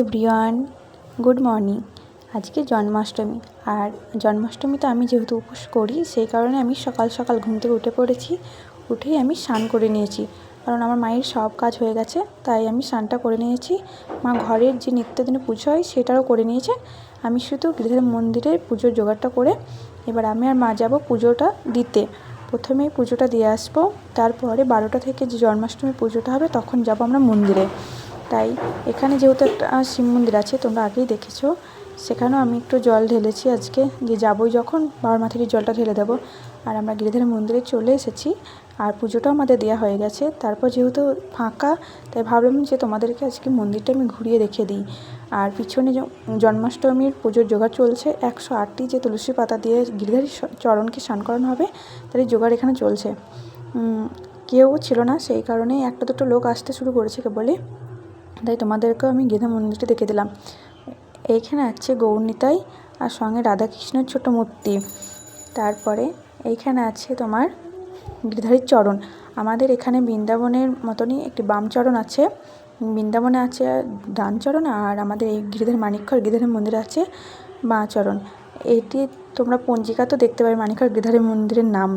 Everyone, good morning. আজকে জন্মাষ্টমী, আর জন্মাষ্টমী তো আমি যেহেতু উপোস করি, সেই কারণে আমি সকাল সকাল ঘুম থেকে উঠে পড়েছি, উঠেই আমি স্নান করে নিয়েছি। কারণ আমার মায়ের সব কাজ হয়ে গেছে, তাই আমি স্নানটা করে নিয়েছি। মা ঘরের যে নিত্যদিনের পুজো হয় সেটাও করে নিয়েছে। আমি শুধু গৃহের মন্দিরে পুজোর জোগাড়টা করে, এবার আমি আর মা যাব পুজোটা দিতে। প্রথমে পুজোটা দিয়ে আসব, তারপরে বারোটা থেকে যে জন্মাষ্টমী পুজোটা হবে, তখন যাব আমরা মন্দিরে। তাই এখানে যেহেতু একটা শিব মন্দির আছে, তোমরা আগেই দেখেছ, সেখানেও আমি একটু জল ঢেলেছি আজকে, যে যাবোই যখন, বাবার মাথায় জলটা ঢেলে দেবো। আর আমরা গিরিধার মন্দিরে চলে এসেছি, আর পুজোটাও আমাদের দেওয়া হয়ে গেছে, তারপর যেহেতু ফাঁকা, তাই ভাবলাম যে তোমাদেরকে আজকে মন্দিরটা আমি ঘুরিয়ে রেখে দিই। আর পিছনে জন্মাষ্টমীর পুজোর জোগাড় চলছে, একশো আটটি যে তুলসী পাতা দিয়ে গিরিধারী চরণকে স্নান করানো হবে তার জোগাড় এখানে চলছে। কেউ ছিল না, সেই কারণে একটা দুটো লোক আসতে শুরু করেছে কেবলই। তাই তোমাদেরকেও আমি গীতা মন্দিরটি দেখে দিলাম। এইখানে আছে গৌরনিতাই আর সঙ্গে রাধাকৃষ্ণের ছোট মূর্তি। তারপরে এইখানে আছে তোমার গিরিধারীর চরণ। আমাদের এখানে বৃন্দাবনের মতনই একটি বাম চরণ আছে। বৃন্দাবনে আছে ডান চরণ আর আমাদের এই গিরিধার মানিকখর গিরিধারের মন্দিরে আছে বাঁ চরণ। এটি তোমরা পঞ্জিকা তো দেখতে পাবে মানিকখর গিরিধারের মন্দিরের নাম।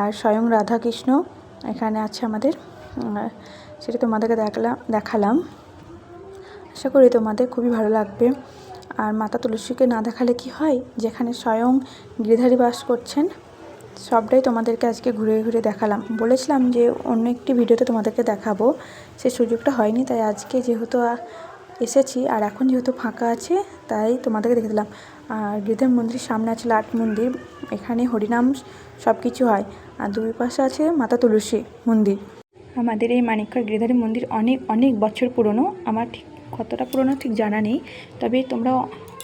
আর স্বয়ং রাধাকৃষ্ণ এখানে আছে আমাদের। সেটা তোমাদেরকে দেখলাম দেখালাম। আশা করি তোমাদের খুবই ভালো লাগবে। আর মাতা তুলসীকে না দেখালে কি হয়? যেখানে স্বয়ং গিরিধারী বাস করছেন, সবটাই তোমাদেরকে আজকে ঘুরে ঘুরে দেখালাম। বলেছিলাম যে অন্য একটি ভিডিওতে তোমাদেরকে দেখাবো। সে সুযোগটা হয়নি, তাই আজকে যেহেতু এসেছি আর এখন যেহেতু ফাঁকা আছে, তাই তোমাদেরকে দেখে দিলাম। আর গিরিধার মন্দিরের সামনে আছে লাট মন্দির, এখানে হরিনাম সব কিছু হয়। আর দুই পাশে আছে মাতা তুলসী মন্দির। আমাদের এই মানিকগড় গিরিধারী মন্দির অনেক অনেক বছর পুরনো। আমার ঠিক কতটা পুরনো ঠিক জানা নেই, তবে তোমরা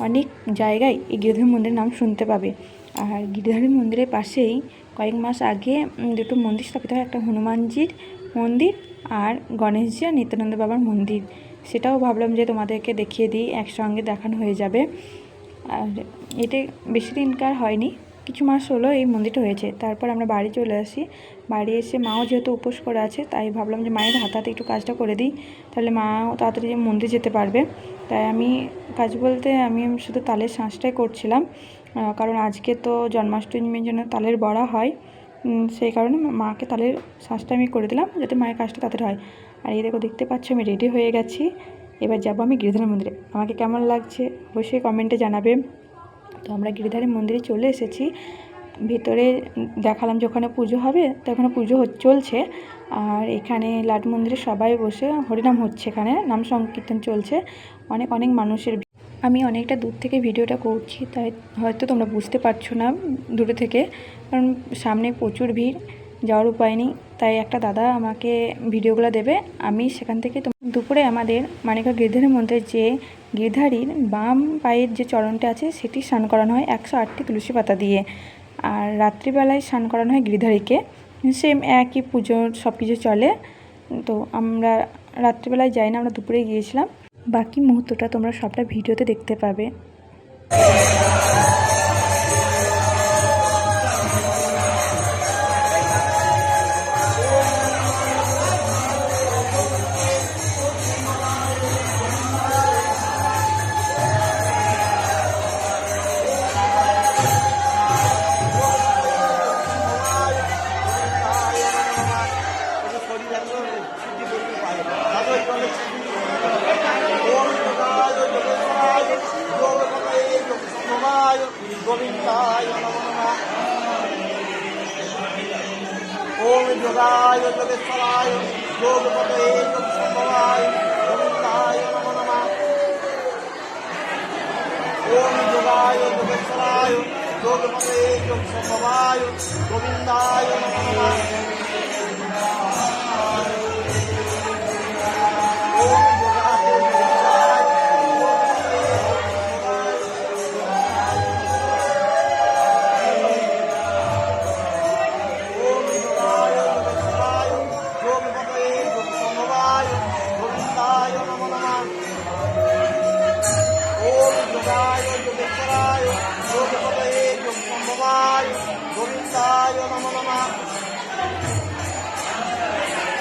অনেক জায়গায় এই গিরিধারী মন্দিরের নাম শুনতে পাবে। আর গিরিধারী মন্দিরের পাশেই কয়েক মাস আগে দুটো মন্দির স্থাপিত হয়, একটা হনুমানজির মন্দির আর গণেশজি আর নিত্যানন্দ বাবার মন্দির। সেটাও ভাবলাম যে তোমাদেরকে দেখিয়ে দিই, একসঙ্গে দেখানো হয়ে যাবে। আর এটা বেশি দিনকার হয়নি কিছু মাস হলো এই মন্দিরটা হয়েছে। তারপর আমরা বাড়ি চলে আসি। বাড়ি এসে মাও যেহেতু উপোস করে আছে, তাই ভাবলাম যে মায়ের হাতে হাতে একটু কাজটা করে দিই। তাহলে মাও তাড়াতাড়ি মন্দির যেতে পারবে। তাই আমি কাজ বলতে আমি শুধু তালের শাঁসটাই করছিলাম। কারণ আজকে তো জন্মাষ্টমীর জন্য তালের বড়া হয়। সেই কারণে মাকে তালের শাঁসটা আমি করে দিলাম যাতে মায়ের কাজটা তাড়াতাড়ি হয়। আর এই দেখো দেখতে পাচ্ছ আমি রেডি হয়ে গেছি। এবার যাব আমি গিরিধারী মন্দিরে। আমাকে কেমন লাগছে অবশ্যই কমেন্টে জানাবে। তো আমরা গিরিধারী মন্দিরে চলে এসেছি। ভিতরে দেখালাম যে ওখানে পুজো হবে, তো ওখানে পুজো চলছে। আর এখানে লাট মন্দিরে সবাই বসে হরিনাম হচ্ছে এখানে, নাম সংকীর্তন চলছে। অনেক অনেক মানুষের আমি অনেকটা দূর থেকে ভিডিওটা করছি, তাই হয়তো তোমরা বুঝতে পারছ না দূরে থেকে, কারণ সামনে প্রচুর ভিড়। যাওয়ার উপায় নেই। তাই একটা দাদা আমাকে ভিডিওগুলো দেবে। আমি সেখান থেকে দুপুরে আমাদের মানিকা গিরিধারী মন্দিরের যে গিরিধারীর বাম পায়ের যে চরণটা আছে, সেটি স্নান করানো হয় একশো আটটি তুলসী পাতা দিয়ে। আর রাত্রিবেলায় স্নান করানো হয় গিরিধারীকে। সেম একই পুজোর সব কিছু চলে। তো আমরা রাত্রিবেলায় যাই না, আমরা দুপুরে গিয়েছিলাম। বাকি মুহূর্তটা তোমরা সবটা ভিডিওতে দেখতে পাবে। ওম যোগায় যোগেশ্বরায় যোগপতে যোগসম্ভবায় গোবিন্দায় নমো নমঃ ওম যোগায় যোগেশ্বরায় যোগপতে যোগসম্ভবায় গোবিন্দায় নমো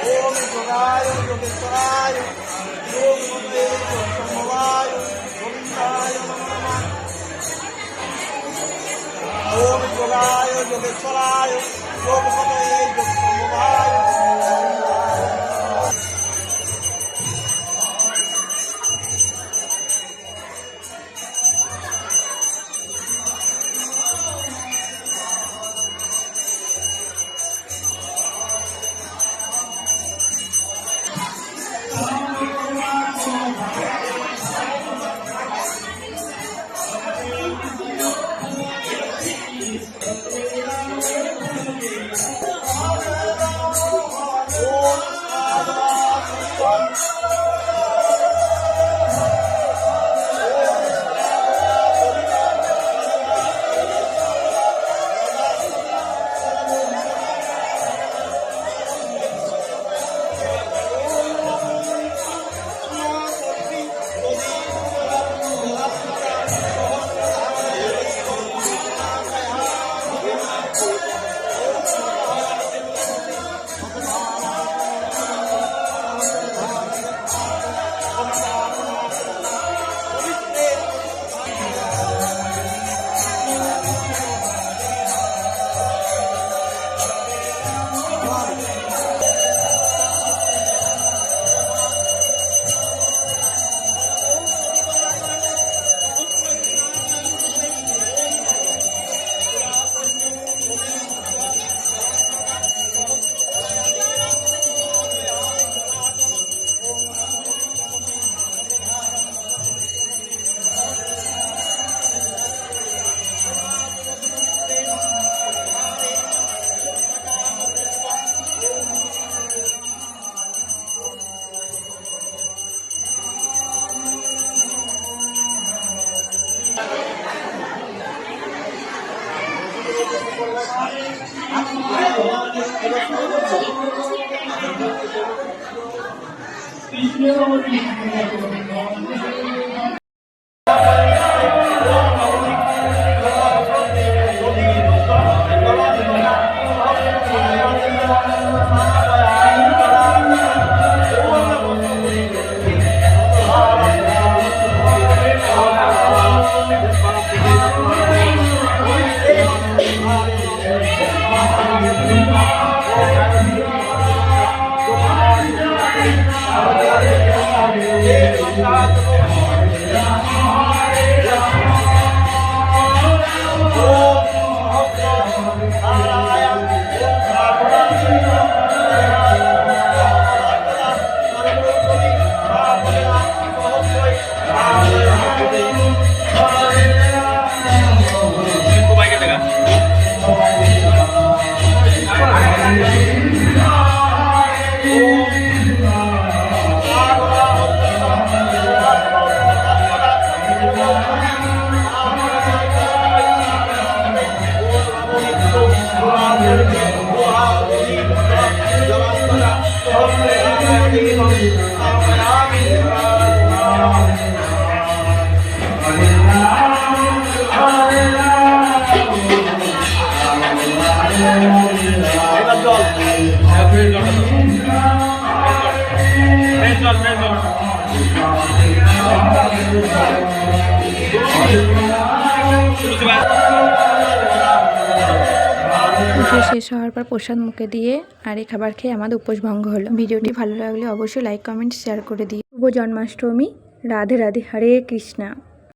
ओम योगाय योगेश्वराय ओम गुरुदेव समवाय गोविंदाय ओम योगाय योगेश्वराय योग समय योग समवाय যোগ সম্ভবায় এবার পুজো শেষ হওয়ার পর প্রসাদ মুখে দিয়ে আর এই খাবার খেয়ে আমাদের উপোস ভঙ্গ হলো। ভিডিওটি ভালো লাগলে অবশ্যই লাইক কমেন্ট শেয়ার করে দিই শুভ জন্মাষ্টমী। রাধে রাধে, হরে কৃষ্ণা।